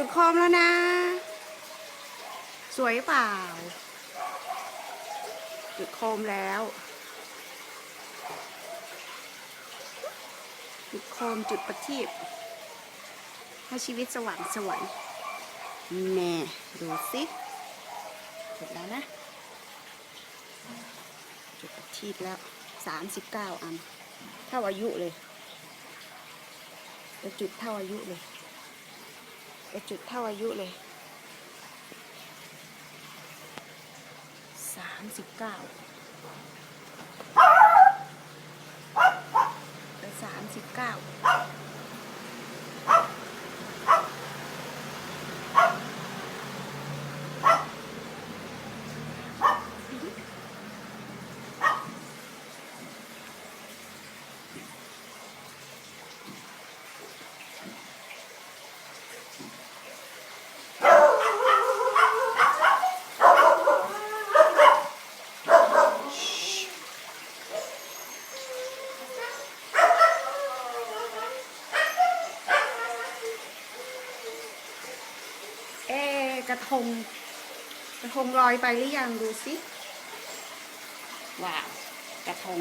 จุดโคมแล้วนะ สวยเปล่า จุดโคมแล้ว จุดโคมจุดประทีปให้ชีวิตสว่างสวยแน่ดูสิจุดแล้วนะ จุดประทีปแล้วสามสิบเก้าอัน เท่าอายุเลยจะจุดเท่าอายุเลย จะจุดเท่าอายุเลยสามสิบเก้าสามสิบเก้า เอ๊ะกระทง กระทงลอยไปหรือยังดูสิว้าวกระทง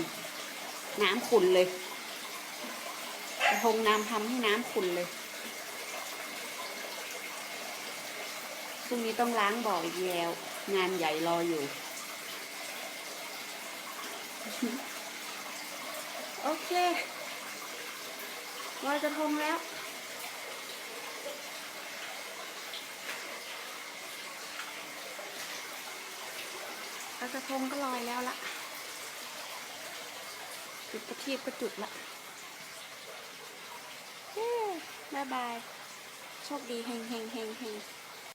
น้ำขุ่นเลย กระทงน้ำทำให้น้ำขุ่นเลยพรุ่งนี้ต้องล้างบ่ออีกแล้ว งานใหญ่รออยู่ โอเคลอยกระทงแล้ว ลอยกระทงก็ลอยแล้วละจุดประทีปก็จุดละเย้บายบาย โชคดีเฮงเฮงเฮงเฮง